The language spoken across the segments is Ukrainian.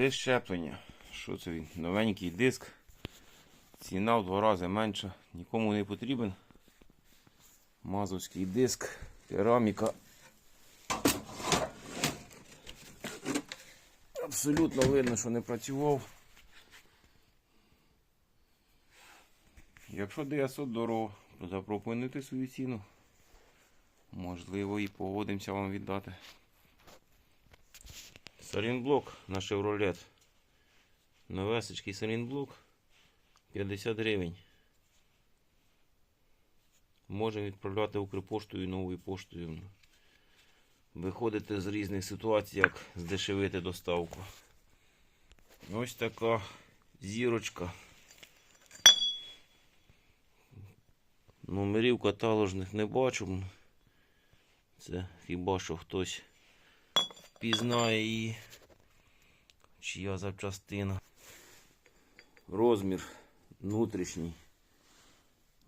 Диск щеплення. Що це він? Новенький диск. Ціна в два рази менша. Нікому не потрібен. Мазовський диск. Кераміка. Абсолютно видно, що не працював. Якщо 900 дорого, то запропонуйте свою ціну. Можливо, і погодимося вам віддати. Салінблок на Chevrolet. Новесечкий салінблок 50 гривень. Можемо відправляти Укрпоштою і новою поштою. Виходити з різних ситуацій, як здешевити доставку. Ось така зірочка. Номерів каталожних не бачу. Це хіба що хтось впізнає її. Чия запчастина. Розмір внутрішній.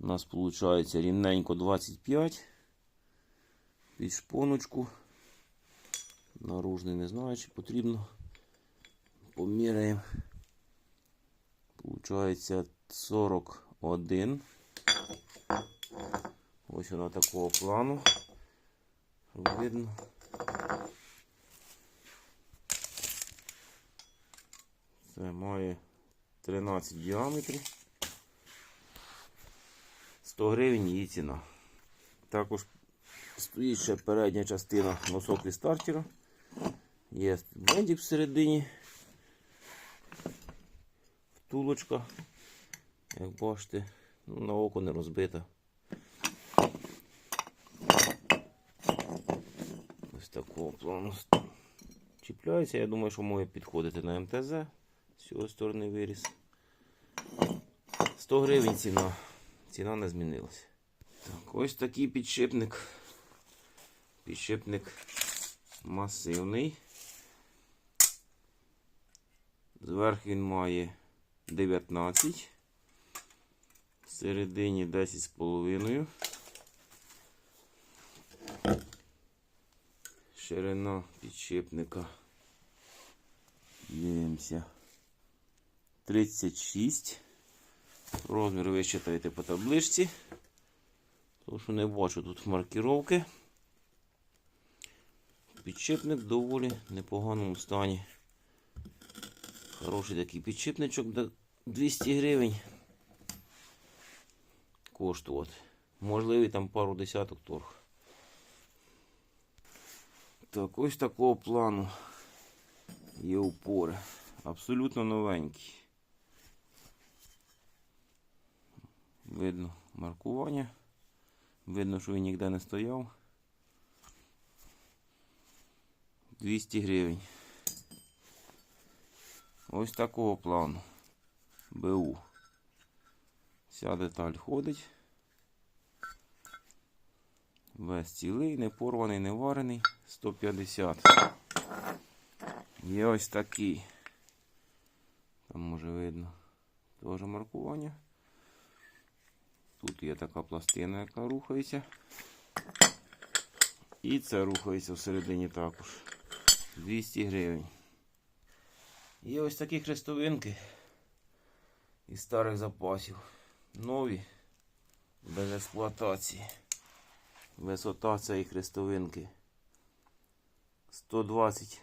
У нас виходить рівненько 25. Під шпоночку. Наружний не знаю, чи потрібно. Поміряємо. Получається 41. Ось вона такого плану. Видно. Це має 13 діаметрів. 100 гривень її ціна. Також стоїть ще передня частина носок від стартера. Є бендик всередині. Втулочка. Як бачите, ну, на око не розбита. Ось такого плану чіпляється. Я думаю, що може підходити на МТЗ. З цього сторони виріс. 100 гривень ціна. Ціна не змінилася. Так, ось такий підшипник. Підшипник масивний. Зверху він має 19. Всередині 10,5. Ширина підшипника. Дивимося. 36. Розмір ви читаєте по табличці. Тому що не бачу тут маркіровки. Підшипник в доволі непоганому стані. Хороший такий підшипничок до 200 гривень. Коштувати. Можливий там пару десяток торг. Так, ось такого плану є упори. Абсолютно новенькі. Видно маркування. Видно, що він ніде не стояв. 200 гривень. Ось такого плану. БУ. Вся деталь ходить. Весь цілий, не порваний, не варений. 150. Є ось такий. Там може видно теж маркування. Тут є така пластина, яка рухається. І це рухається всередині також. 200 гривень. Є ось такі хрестовинки із старих запасів. Нові, без експлуатації. Висота цієї хрестовинки 120.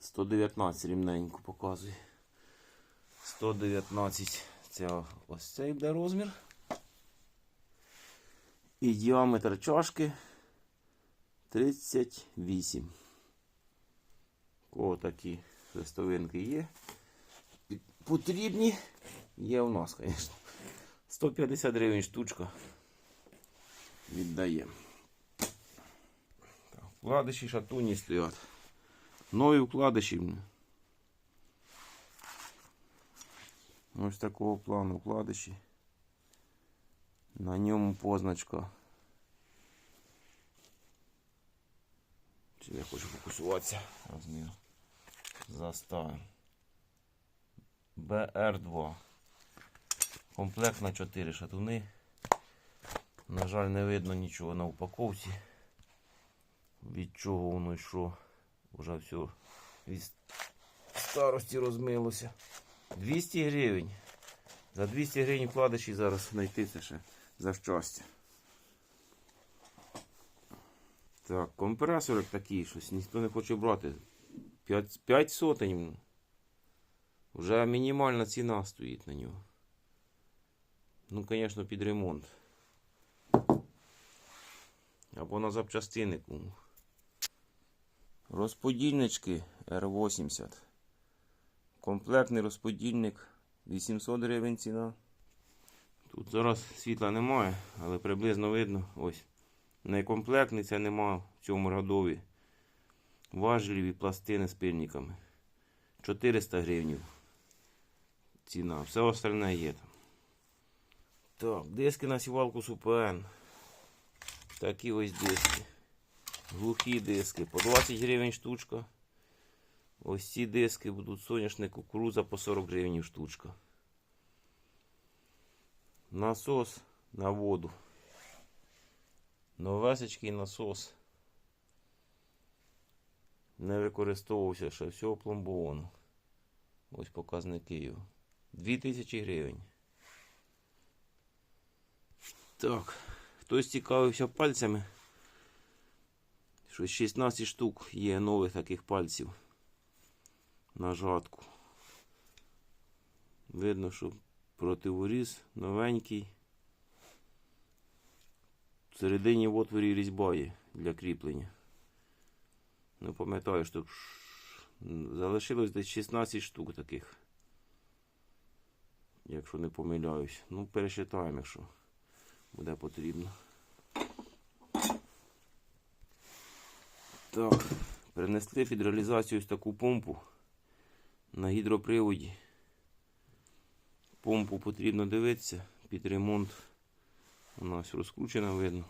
119 рівненько показує. 119 це ось цей буде розмір. І діаметр чашки 38. Кого такі хрестовинки є. Потрібні є у нас, звісно. 150 гривень штучка. Віддаємо. Вкладиші шатуні стоять. Нові вкладиші. Ось такого плану вкладиші. На ньому позначка. Чи я хочу фокусуватися? Розмір. Заставимо. БР2. Комплект на 4 шатуни. На жаль, не видно нічого на упаковці. Від чого воно йшло. Уже все від старості розмилося. 200 гривень. За 200 гривень вкладиші зараз знайти це ще за щастя. Так, компресор такий, щось ніхто не хоче брати. 5, 5 сотень. Вже мінімальна ціна стоїть на нього. Ну, звісно, під ремонт. Або на запчастини. Розподільнички R80. Комплектний розподільник 800 гривень ціна. Тут зараз світла немає, але приблизно видно. Ось. Некомплектний це нема в цьому радові. Важелі і пластини з пильниками. 400 гривень. Ціна. Все остальне є там. Так, диски на сівалку СУПН. Такі ось диски. Глухі диски. По 20 гривень штучка. Ось ці диски будуть соняшник кукуруза по 40 гривень штучка. Насос на воду. Новесечкий насос. Не використовувався ще все опломбовано. Ось показники його. 2000 гривень. Так, хтось цікавився пальцями. Щось 16 штук є нових таких пальців на жатку. Видно, що противоріз новенький. Всередині в отворі різьба є для кріплення. Не пам'ятаю, що залишилось десь 16 штук таких. Якщо не помиляюсь. Ну, пересчитаємо, якщо буде потрібно. Так, принесли під реалізацію ось таку помпу на гідроприводі. Помпу потрібно дивитися під ремонт. Вона ось розкручена, видно,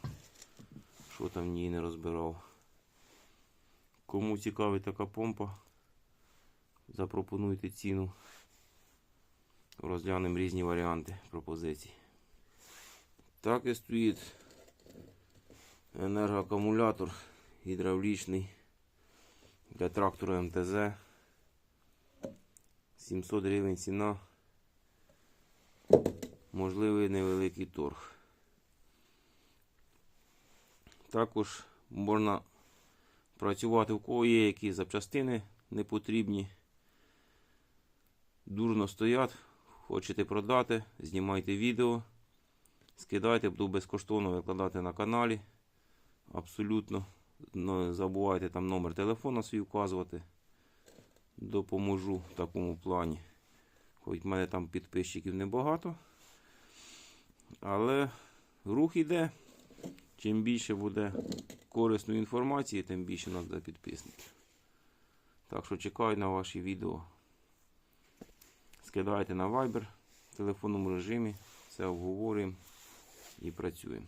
що там в ній не розбирав. Кому цікавить така помпа, запропонуйте ціну. Розглянемо різні варіанти пропозицій. Так і стоїть енергоакумулятор гідравлічний для трактора МТЗ. 700 гривень ціна. Можливий невеликий торг. Також можна працювати в кого є які запчастини не потрібні. Дурно стоять, хочете продати, знімайте відео, скидайте, буду безкоштовно викладати на каналі. Абсолютно. Не забувайте там номер телефона свій вказувати. Допоможу в такому плані. Хоч в мене там підписчиків небагато. Але рух іде. Чим більше буде корисної інформації, тим більше нас буде підписників. Так що чекаю на ваші відео. Скидайте на Viber в телефонному режимі. Все обговорюємо і працюємо.